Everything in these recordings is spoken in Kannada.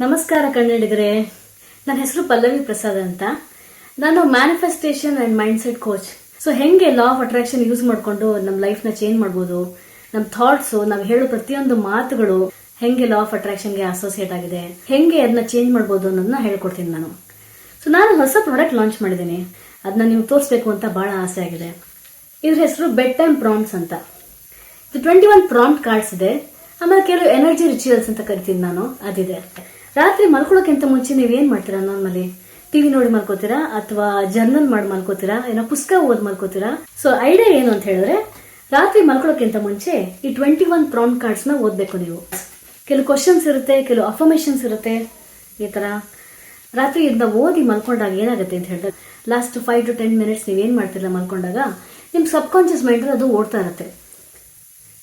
ನಮಸ್ಕಾರ ಕನ್ನಡಿಗರೇ. ನನ್ನ ಹೆಸರು ಪಲ್ಲವಿ ಪ್ರಸಾದ್ ಅಂತ. ನಾನು manifestation and mindset coach so ಹೆಂಗೆ ಲಾ ಆಫ್ ಅಟ್ರಾಕ್ಷನ್ ಯೂಸ್ ಮಾಡಿಕೊಂಡು ನಮ್ಮ ಲೈಫ್ನ ಚೇಂಜ್ ಮಾಡ್ಬೋದು? ನಮ್ಮ ಥಾಟ್ಸು ನಾವು ಹೇಳೋ ಪ್ರತಿಯೊಂದು ಮಾತುಗಳು ಹೆಂಗೆ ಲಾ ಆಫ್ ಅಟ್ರಾಕ್ಷನ್ಗೆ ಅಸೋಸಿಯೇಟ್ ಆಗಿದೆ? ಹೆಂಗೆ ಅದನ್ನ ಚೇಂಜ್ ಮಾಡ್ಬೋದು ಅನ್ನೋದನ್ನ ಹೇಳ್ಕೊಡ್ತೀನಿ ನಾನು. ಸೊ ನಾನು ಹೊಸ ಪ್ರಾಡಕ್ಟ್ ಲಾಂಚ್ ಮಾಡಿದ್ದೀನಿ. ಅದನ್ನ ನೀವು ತೋರಿಸ್ಬೇಕು ಅಂತ ಬಹಳ ಆಸೆ ಆಗಿದೆ. ಇದ್ರ ಹೆಸರು ಬೆಡ್ ಟೈಮ್ ಪ್ರಾಂಪ್ಟ್ಸ್ ಅಂತ. ಇದು ಟ್ವೆಂಟಿ ಒನ್ ಪ್ರಾಂಪ್ಟ್ ಕಾರ್ಡ್ಸ್ ಇದೆ. ಆಮೇಲೆ ಕೆಲವು ಎನರ್ಜಿ ರಿಚುವಲ್ಸ್ ಅಂತ ಕರಿತೀನಿ ನಾನು. ಅದಿದೆ. ರಾತ್ರಿ ಮಲ್ಕೊಳ್ಳೋಕ್ಕಿಂತ ಮುಂಚೆ ನೀವು ಏನು ಮಾಡ್ತೀರಾ ನಾರ್ಮಲಿ ಟಿವಿ ನೋಡಿ ಮಲ್ಕೋತೀರಾ? ಅಥವಾ ಜರ್ನಲ್ ಮಾಡಿ ಮಲ್ಕೋತೀರಾ? ಏನೋ ಪುಸ್ತಕ ಓದ್ ಮಲ್ಕೋತೀರಾ? ಸೊ ಐಡಿಯಾ ಏನು ಅಂತ ಹೇಳಿದ್ರೆ, ರಾತ್ರಿ ಮಲ್ಕೊಳ್ಳೋಕ್ಕಿಂತ ಮುಂಚೆ ಈ ಟ್ವೆಂಟಿ ಒನ್ ಪ್ರಾಮ್ ಕಾರ್ಡ್ಸ್ನ ಓದ್ಬೇಕು ನೀವು. ಕೆಲವು ಕ್ವಶನ್ಸ್ ಇರುತ್ತೆ, ಕೆಲವು ಅಫರ್ಮೇಷನ್ಸ್ ಇರುತ್ತೆ. ಈ ತರ. ರಾತ್ರಿ ಇದನ್ನ ಓದಿ ಮಲ್ಕೊಂಡಾಗ ಏನಾಗುತ್ತೆ ಅಂತ ಹೇಳಿದ್ರೆ last five to ten minutes ನೀವೇನು ಮಾಡ್ತಿರಲ್ಲ ಮಲ್ಕೊಂಡಾಗ, ನಿಮ್ ಸಬ್ ಕಾನ್ಶಿಯಸ್ ಮೈಂಡ್ ಅದು ಓಡ್ತಾ ಇರುತ್ತೆ.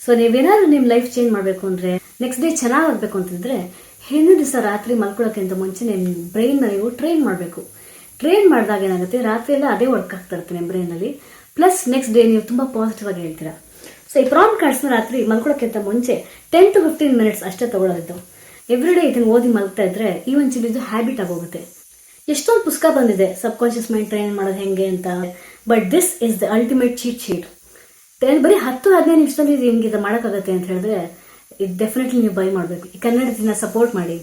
ಸೊ ನೀವೇನಾದ್ರೂ ನಿಮ್ಮ ಲೈಫ್ ಚೇಂಜ್ ಮಾಡಬೇಕು ಅಂದ್ರೆ ನೆಕ್ಸ್ಟ್ ಡೇ ಚೆನ್ನಾಗಾಗಬೇಕು ಅಂತಂದ್ರೆ ಹಿಂದಿನ ದಿವಸ ರಾತ್ರಿ ಮಲ್ಕೊಳ್ಳೋಕ್ಕಿಂತ ಮುಂಚೆ ನಿಮ್ಮ ಬ್ರೈನ್ನ ನೀವು ಟ್ರೈನ್ ಮಾಡಬೇಕು. ಟ್ರೈನ್ ಮಾಡಿದಾಗ ಏನಾಗುತ್ತೆ? ರಾತ್ರಿ ಎಲ್ಲ ಅದೇ ವರ್ಕ್ ಆಗ್ತಾ ಇರುತ್ತೆ ನಿಮ್ಮ ಬ್ರೈನಲ್ಲಿ ಪ್ಲಸ್ ನೆಕ್ಸ್ಟ್ ಡೇ ನೀವು ತುಂಬಾ ಪಾಸಿಟಿವ್ ಆಗಿ ಹೇಳ್ತೀರಾ. ಸೊ ಈ ಪ್ರಾಮ್ ಕಾರ್ಡ್ಸ್ನ ರಾತ್ರಿ ಮಲ್ಕೊಳ್ಳೋಕ್ಕಿಂತ ಮುಂಚೆ ಟೆನ್ ಟು ಫಿಫ್ಟೀನ್ ಮಿನಿಟ್ಸ್ ಅಷ್ಟೇ ತಗೊಳ್ಳೋದಿತ್ತು ಎವ್ರಿ ಡೇ ಇದನ್ನ ಓದಿ ಮಲ್ತಾ ಇದ್ರೆ ಈ ಒಂದು ಇದು ಹ್ಯಾಬಿಟ್ ಆಗೋಗುತ್ತೆ ಎಷ್ಟೊಂದು ಪುಸ್ತಕ ಬಂದಿದೆ. ಸಬ್ ಕಾನ್ಶಿಯಸ್ ಮೈಂಡ್ ಟ್ರೈನ್ ಮಾಡೋದು ಹೆಂಗೆ ಅಂತ. But this is the ultimate cheat sheet ಬರೀ ಹತ್ತು ಹದಿನೈದು ನಿಮಿಷದಲ್ಲಿ ನಿಮ್ಗೆ ಇದು ಮಾಡೋಕ್ಕಾಗತ್ತೆ ಅಂತ ಹೇಳಿದ್ರೆ ಡೆಫಿನೆಟ್ಲಿ ನೀವು ಬೈ ಮಾಡಬೇಕು. ಈ ಕನ್ನಡದಿಂದ ಸಪೋರ್ಟ್ ಮಾಡಿ.